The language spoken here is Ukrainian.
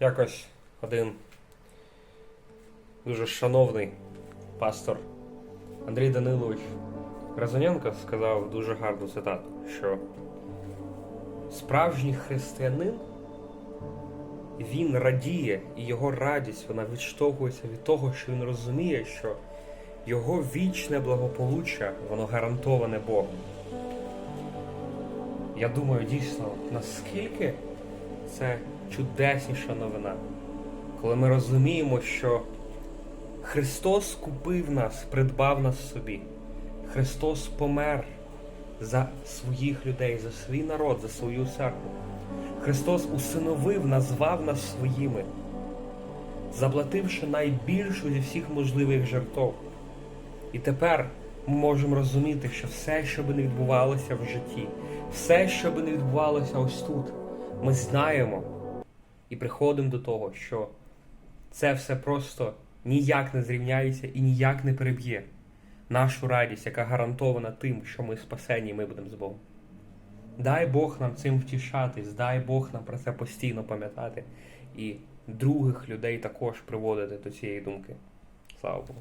Якось один дуже шановний пастор Андрій Данилович Разоненко сказав дуже гарну цитату, що справжній християнин він радіє, і його радість вона відштовхується від того, що він розуміє, що його вічне благополуччя воно гарантоване Богом. Я думаю, дійсно, наскільки це чудесніша новина, коли ми розуміємо, що Христос купив нас, придбав нас собі. Христос помер за своїх людей, за свій народ, за свою церкву. Христос усиновив, назвав нас своїми, заплативши найбільшу зі всіх можливих жертв. І тепер ми можемо розуміти, що все, що би не відбувалося в житті, все, що би не відбувалося ось тут, ми знаємо і приходимо до того, що це все просто ніяк не зрівняється і ніяк не переб'є нашу радість, яка гарантована тим, що ми спасені і ми будемо з Богом. Дай Бог нам цим втішатись, дай Бог нам про це постійно пам'ятати і других людей також приводити до цієї думки. Слава Богу.